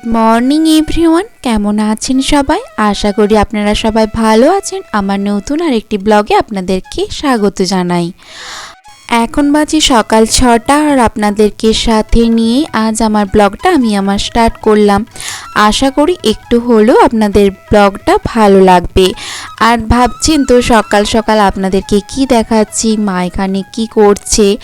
Good morning everyone কেমন আছেন সবাই? আশা করি আপনারা সবাই ভালো আছেন। আমার নতুন আর একটি ব্লগে আপনাদেরকে স্বাগত জানাই। এখন বাজে সকাল ছটা আর আপনাদেরকে সাথে নিয়ে আজ আমার ব্লগটা আমি আমার স্টার্ট করলাম। আশা করি একটু হলেও আপনাদের ব্লগটা ভালো লাগবে। আর ভাবছেন তো সকাল সকাল আপনাদেরকে কি দেখাচ্ছি, মা এখানে কি করছে?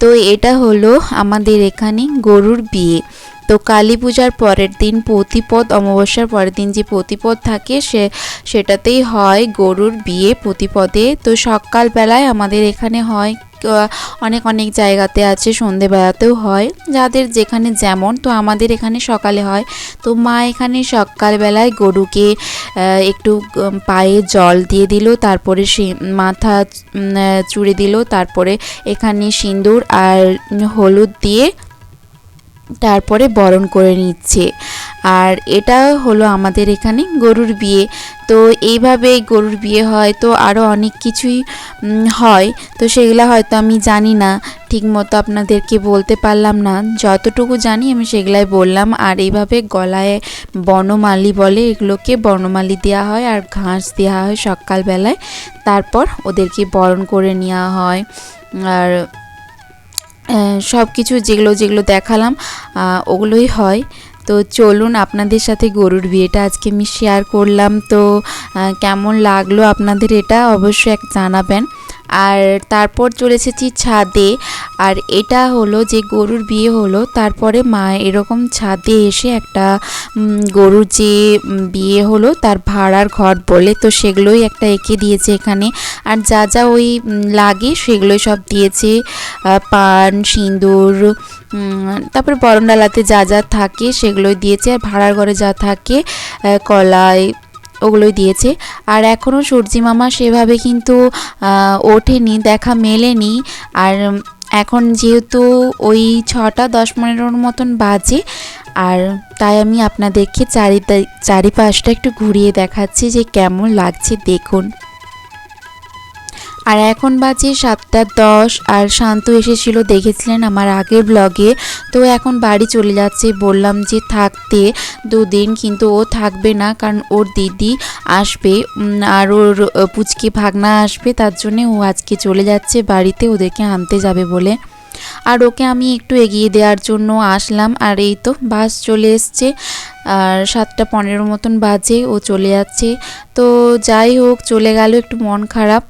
তো এটা হলো আমাদের এখানে গরুর বিয়ে। তো কালী পূজার পরের দিন প্রতিপদ, অমাবস্যার পরের দিন যে প্রতিপদ থাকে সে, সেটাতেই হয় গরুর বিয়ে প্রতিপদে। তো সকালবেলায় আমাদের এখানে হয় অনেক অনেক জায়গাতে আছে, সন্ধেবেলাতেও হয়। যাদের যেখানে যেমন, তো আমাদের এখানে সকালে হয়। তো মা এখানে সকালবেলায় গরুকে একটু পায়ে জল দিয়ে দিল, তারপরে মাথা চুড়ে দিল, তারপরে এখানে সিঁদুর আর হলুদ দিয়ে তারপরে বরণ করে নিচ্ছে। আর এটা হলো আমাদের এখানে গরুর বিয়ে। তো এইভাবে গরুর বিয়ে হয়, তো আরও অনেক কিছুই হয়। তো সেগুলো হয়তো আমি জানি না, ঠিকমতো আপনাদেরকে বলতে পারলাম না। যতটুকু জানি আমি সেগুলাই বললাম। আর এইভাবে গলায় বনমালি বলে এগুলোকে বর্ণমালি দেওয়া হয় আর ঘাস দেওয়া হয় সকালবেলায়। তারপর ওদেরকে বরণ করে নেওয়া হয়। আর সব কিছু যেগুলো যেগুলো দেখালাম ওগুলোই হয়। তো চলুন আপনাদের সাথে গরুর বিয়েটা আজকে আমি শেয়ার করলাম। তো কেমন লাগল আপনাদের এটা অবশ্যই এক জানাবেন। আর তারপর চলে এসেছি ছাদে। আর এটা হলো যে গরুর বিয়ে হলো, তারপরে মা এরকম ছাদে এসে একটা গরুর যে বিয়ে হলো তার ভাড়ার ঘর বলে, তো সেগুলোই একটা এঁকে দিয়েছে এখানে। আর যা যা ওই লাগে সেগুলোই সব দিয়েছে পান, সিঁদুর তারপরে বরণডালাতে যা যা থাকে সেগুলোই দিয়েছে। আর ভাড়ার ঘরে যা থাকে কলাই ওগুলোই দিয়েছে। আর এখনও সূর্যি মামা সেভাবে কিন্তু ওঠেনি, দেখা মেলেনি। আর এখন যেহেতু ওই ছটা দশ পনেরোর মতন বাজে, আর তাই আমি আপনাদেরকে চারি চারিপাশটা একটু ঘুরিয়ে দেখাচ্ছি যে কেমন লাগছে দেখুন। আর এখন বাজে সাতটা দশ, আর শান্ত এসেছিল দেখেছিলেন আমার আগের ব্লগে তো এখন বাড়ি চলে যাচ্ছে, বললাম যে থাকতে দুদিন, কিন্তু ও থাকবে না কারণ ওর দিদি আসবে আর ওর পুচকি ভাগনা আসবে, তার জন্য ও আজকে চলে যাচ্ছে বাড়িতে, ওদেরকে আনতে যাবে বলে। আর ওকে আমি একটু এগিয়ে দেওয়ার জন্য আসলাম, আর এই তো বাস চলে এসছে, আর সাতটা পনেরো মতন বাজে, ও চলে যাচ্ছে। তো যাই হোক, চলে গেল, একটু মন খারাপ।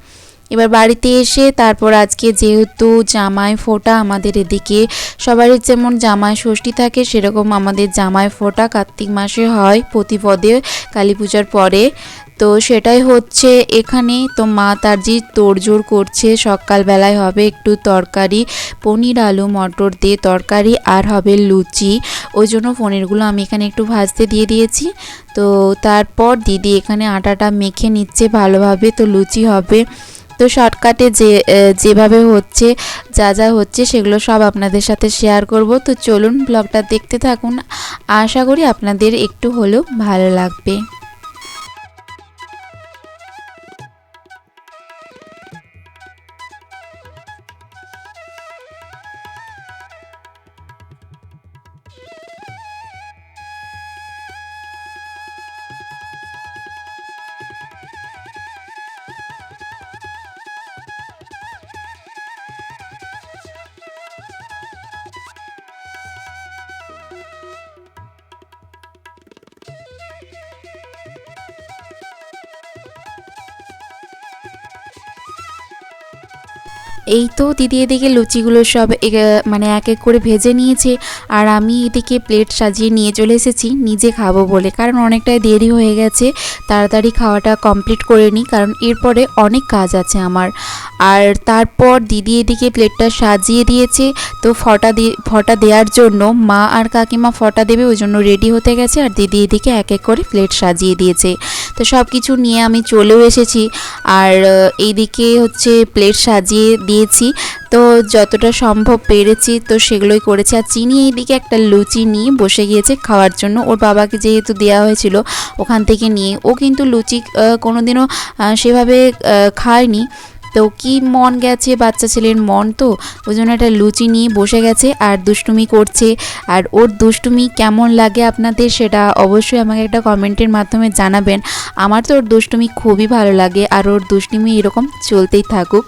এবার বাড়িতে এসে তারপর আজকে যেহেতু জামাই ফোঁটা আমাদের এদিকে, সবারই যেমন জামাই ষষ্ঠী থাকে, সেরকম আমাদের জামাই ফোঁটা কার্তিক মাসে হয় প্রতিপদে কালী পূজার পরে। তো সেটাই হচ্ছে এখানে, তো মা তার যে তোড়জোড় করছে, সকালবেলায় হবে একটু তরকারি, পনির, আলু, মটর দিয়ে তরকারি আর হবে লুচি। ওই জন্য পনিরগুলো আমি এখানে একটু ভাজতে দিয়ে দিয়েছি। তো তারপর দিদি এখানে আটাটা মেখে নিচ্ছে ভালোভাবে, তো লুচি হবে। তো শর্টকাটে যে যেভাবে হচ্ছে, যা যা হচ্ছে সেগুলো সব আপনাদের সাথে শেয়ার করব। তো চলুন ব্লগটা দেখতে থাকুন। আশা করি আপনাদের একটু হলেও ভালো লাগবে। এই তো দিদি এদিকে লুচিগুলো সব মানে এক এক করে ভেজে নিয়েছে, আর আমি এদিকে প্লেট সাজিয়ে নিয়ে চলে এসেছি, নিজে খাব বলে। কারণ অনেকটাই দেরি হয়ে গেছে, তাড়াতাড়ি খাওয়াটা কমপ্লিট করে নিই, কারণ এরপরে অনেক কাজ আছে আমার। আর তারপর দিদি এদিকে প্লেটটা সাজিয়ে দিয়েছে, তো ফটা দিয়ে ফটা দেওয়ার জন্য মা আর কাকিমা ফটা দেবে, ওই জন্য রেডি হতে গেছে, আর দিদি এদিকে এক এক করে প্লেট সাজিয়ে দিয়েছে। তো সব কিছু নিয়ে আমি চলেও এসেছি। আর এইদিকে হচ্ছে প্লেট সাজিয়ে দিয়েছি। তো যতটা সম্ভব পেরেছি, তো সেগুলোই করেছি। আর চিনি এইদিকে একটা লুচি নিয়ে বসে গিয়েছে খাওয়ার জন্য। ওর বাবাকে যেহেতু দেওয়া হয়েছিল ওখান থেকে নিয়ে। ও কিন্তু লুচি কোনোদিনও সেভাবে খায়নি। তো কি মন গেছে? বাচ্চা ছেলের মন তো? ওই জন্য একটা লুচি নিয়ে বসে গেছে আর দুষ্টুমি করছে। আর ওর দুষ্টুমি কেমন লাগে আপনাদের সেটা অবশ্যই আমাকে একটা কমেন্টের মাধ্যমে জানাবেন। আমার তো ওর দুষ্টুমি খুবই ভালো লাগে আর ওর দুষ্টুমি এরকম চলতেই থাকুক।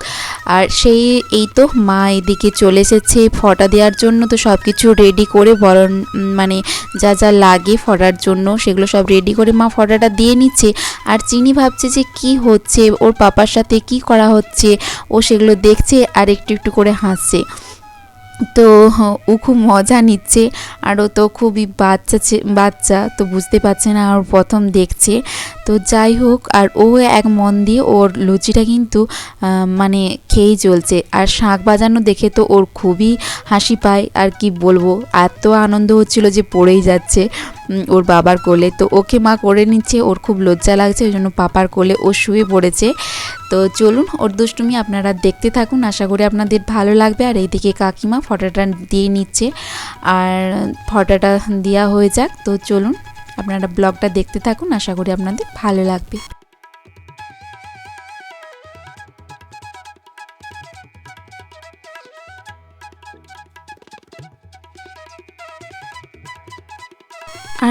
আর সেই, এই তো মা এদিকে চলে এসেছে ফটা দেওয়ার জন্য। তো সব কিছু রেডি করে বরণ মানে যা যা লাগে ফটার জন্য সেগুলো সব রেডি করে মা ফটাটা দিয়ে নিচ্ছে। আর চিনি ভাবছে যে কি হচ্ছে? ওর পাপার সাথে কি করা হচ্ছে? ও সেগুলো দেখছে আর একটু একটু করে হাসছে। তো ও খুব মজা নিচ্ছে আর ও তো খুবই বাচ্চা বাচ্চা, তো বুঝতে পারছে না আর প্রথম দেখছে। তো যাই হোক, আর ও এক মন দিয়ে ওর লুচিটা কিন্তু মানে খেয়েই চলছে। আর শাঁখ বাজানো দেখে তো ওর খুবই হাসি পায়। আর কি বলব, এত আনন্দ হচ্ছিল যে পড়েই যাচ্ছে। ওর বাবার কোলে। তো ওকে মা করে নিচ্ছে, ওর খুব লজ্জা লাগছে, ওই জন্য পাপার কোলে ও শুয়ে পড়েছে। তো চলুন, ওর দুষ্টুমি আপনারা দেখতে থাকুন। আশা করি আপনাদের ভালো লাগবে। আর এইদিকে কাকিমা ফটোটা দিয়ে নিচ্ছে। আর ফটোটা দেওয়া হয়ে যাক। তো চলুন, আপনারা ব্লগটা দেখতে থাকুন। আশা করি আপনাদের ভালো লাগবে।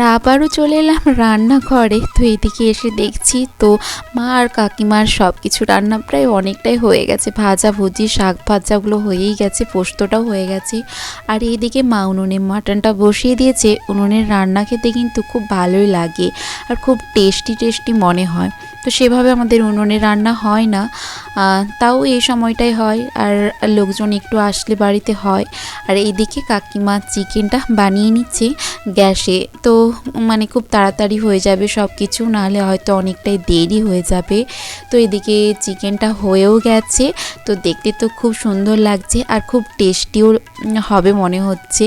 আর আবারও চলে এলাম রান্নাঘরে। তো এদিকে এসে দেখছি তো মা আর কাকিমার সব কিছু রান্না প্রায় অনেকটাই হয়ে গেছে। ভাজা ভুজি, শাক ভাজাগুলো হয়েই গেছে, পোস্তটাও হয়ে গেছে। আর এইদিকে মা উনুনে মাটনটা বসিয়ে দিয়েছে। উনুনের রান্না খেতে কিন্তু খুব ভালোই লাগে আর খুব টেস্টি টেস্টি মনে হয়। তো সেভাবে আমাদের উনুনে রান্না হয় না। তাও এই সময়টাই হয় আর লোকজন একটু আসলে বাড়িতে হয়। আর এইদিকে কাকিমা চিকেনটা বানিয়ে নিচ্ছে গ্যাসে। তো মানে খুব তাড়াতাড়ি হয়ে যাবে সব কিছু নাহলে হয়তো অনেকটাই দেরি হয়ে যাবে। তো এদিকে চিকেনটা হয়েও গেছে, তো দেখতে তো খুব সুন্দর লাগছে আর খুব টেস্টিও হবে মনে হচ্ছে।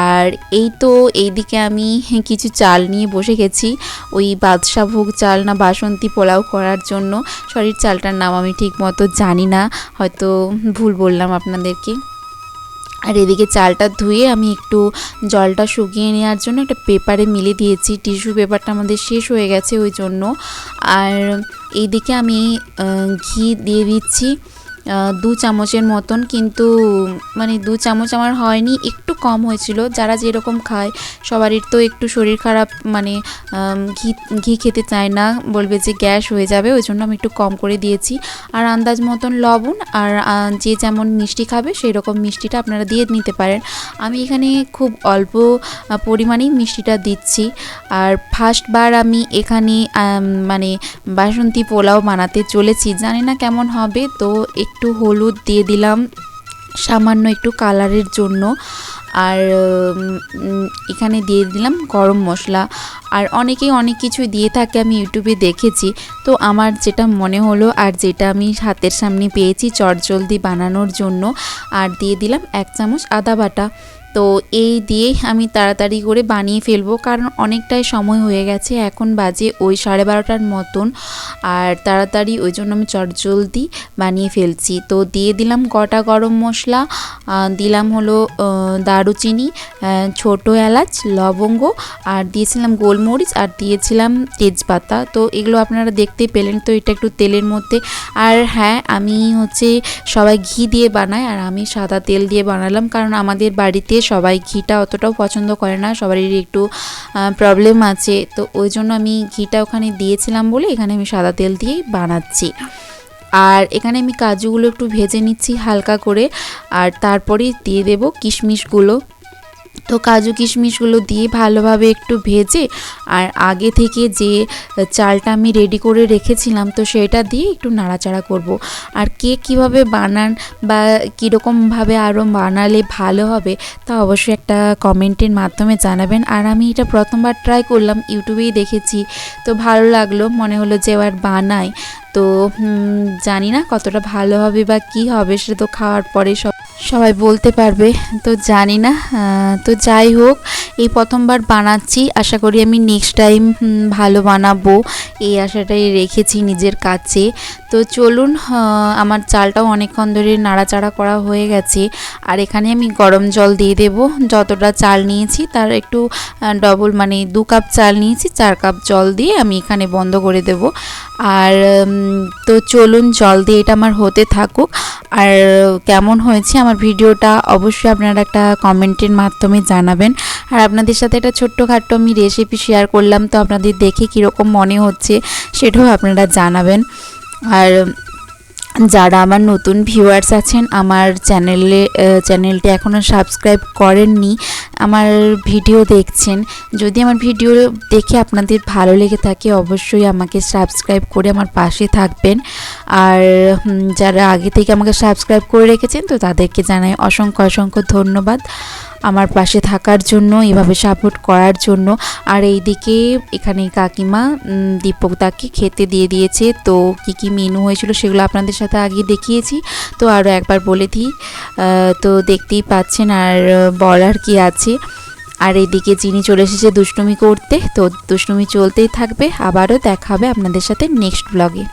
আর এই তো এইদিকে আমি কিছু চাল নিয়ে বসে গেছি, ওই বাদশা ভোগ চাল না বাসন্তী পোলাও করার জন্য। সরির চালটার নাম আমি ঠিক মতো জানি না, হয়তো ভুল বললাম আপনাদেরকে। আর এদিকে চালটা ধুয়ে আমি একটু জলটা শুকিয়ে নেওয়ার জন্য একটা পেপারে মিলে দিয়েছি। টিস্যু পেপারটা আমাদের শেষ হয়ে গেছে ওই জন্য। আর এইদিকে আমি ঘি দিয়ে দিচ্ছি। দু চামচের মতন, কিন্তু মানে দু চামচ আমার হয়নি, একটু কম হয়েছিল। যারা যেরকম খায়, সবারই তো একটু শরীর খারাপ মানে ঘি ঘি খেতে চায় না, বলবে যে গ্যাস হয়ে যাবে, ওই জন্য আমি একটু কম করে দিয়েছি। আর আন্দাজ মতন লবণ, আর যে যেমন মিষ্টি খাবে সেই রকম মিষ্টিটা আপনারা দিয়ে নিতে পারেন। আমি এখানে খুব অল্প পরিমাণেই মিষ্টিটা দিচ্ছি। আর ফার্স্টবার আমি এখানে মানে বাসন্তী পোলাও বানাতে চলেছি। জানি না কেমন হবে, তো একটু হলুদ দিয়ে দিলাম, সামান্য একটু কালারের জন্য। আর এখানে দিয়ে দিলাম গরম মশলা। আর অনেকেই অনেক কিছু দিয়ে থাকে, আমি ইউটিউবে দেখেছি। তো আমার যেটা মনে হলো আর যেটা আমি হাতের সামনে পেয়েছি, চটজলদি বানানোর জন্য। আর দিয়ে দিলাম এক চামচ আদা বাটা। তো এই দিয়ে আমি তাড়াতাড়ি করে বানিয়ে ফেলব, কারণ অনেকটাই সময় হয়ে গেছে। এখন বাজে ওই সাড়ে বারোটার মতন, আর তাড়াতাড়ি ওই জন্য আমি চটজলদি বানিয়ে ফেলছি। তো দিয়ে দিলাম গোটা গরম মশলা দিলাম হলো দারুচিনি ছোটো এলাচ, লবঙ্গ, আর দিয়েছিলাম গোলমরিচ, আর দিয়েছিলাম তেজপাতা। তো এগুলো আপনারা দেখতে পেলেন, তো এটা একটু তেলের মধ্যে। আর হ্যাঁ আমি হচ্ছে সবাই ঘি দিয়ে বানাই, আর আমি সাদা তেল দিয়ে বানালাম, কারণ আমাদের বাড়িতে সবাই ঘিটা অতটাও পছন্দ করে না, সবারই একটু প্রবলেম আছে। তো ওই জন্য আমি ঘিটা ওখানে দিয়েছিলাম বলে এখানে আমি সাদা তেল দিয়েই বানাচ্ছি। আর এখানে আমি কাজুগুলো একটু ভেজে নিচ্ছি হালকা করে, আর তারপরেই দিয়ে দেবো কিশমিশগুলো। তো কাজু কিশমিশগুলো দিয়ে ভালোভাবে একটু ভেজে আর আগে থেকে যে চালটা আমি রেডি করে রেখেছিলাম, তো সেটা দিয়ে একটু নাড়াচাড়া করব। আর কে কীভাবে বানান বা কীরকমভাবে আরও বানালে ভালো হবে তা অবশ্যই একটা কমেন্টের মাধ্যমে জানাবেন আর আমি এটা প্রথমবার ট্রাই করলাম, ইউটিউবেই দেখেছি, তো ভালো লাগল, মনে হলো যে এবার বানাই তো জানি না কতটা ভালো হবে বা কি হবে, সেটা তো খাওয়ার পরে সব, সবাই বলতে পারবে, তো জানি না তো যাই হোক, এই প্রথমবার বানাচ্ছি, আশা করি আমি নেক্সট টাইম ভালো বানাবো, এই আশাটাই রেখেছি নিজের কাছে। তো চলুন আমার চালটাও অনেকক্ষণ ধরে নাড়াচাড়া করা হয়ে গেছে, আর এখানে আমি গরম জল দিয়ে দেব, যতটা চাল নিয়েছি তার একটু ডবল মানে দু কাপ চাল নিয়েছি, চার কাপ জল দিয়ে আমি এখানে বন্ধ করে দেব। আর তো চলুন, জল দিয়ে এটা আমার হতে থাকুক। আর কেমন হয়েছে আমার ভিডিওটা অবশ্যই আপনারা একটা কমেন্টের মাধ্যমে জানাবেন। আর আপনাদের সাথে একটা ছোট্টখাট্টো আমি রেসিপি শেয়ার করলাম, তো আপনাদের দেখে কীরকম মনে হচ্ছে সেটাও আপনারা জানাবেন। আর, যারা আমার নতুন ভিউয়ার্স আছেন, আমার চ্যানেলে চ্যানেলটি এখনও সাবস্ক্রাইব করেননি আমার ভিডিও দেখছেন, যদি আমার ভিডিও দেখে আপনাদের ভালো লেগে থাকে, অবশ্যই আমাকে সাবস্ক্রাইব করে আমার পাশে থাকবেন। আর যারা আগে থেকে আমাকে সাবস্ক্রাইব করে রেখেছেন, তো তাদেরকে জানাই অসংখ্য অসংখ্য ধন্যবাদ আমার পাশে থাকার জন্য, এভাবে সাপোর্ট করার জন্য। আর এইদিকে এখানে কাকিমা দীপক দাকে খেতে দিয়ে দিয়েছে। তো কি কি মেনু হয়েছিল সেগুলো আপনাদের সাথে আগে দেখিয়েছি। তো আরও একবার বলে দিই তো দেখতেই পাচ্ছেন, আর বলার কি আছে? আর এদিকে চিনি চলে এসেছে দুষ্টুমি করতে, তো দুষ্টুমি চলতেই থাকবে। আবারও দেখা হবে আপনাদের সাথে নেক্সট ব্লগে।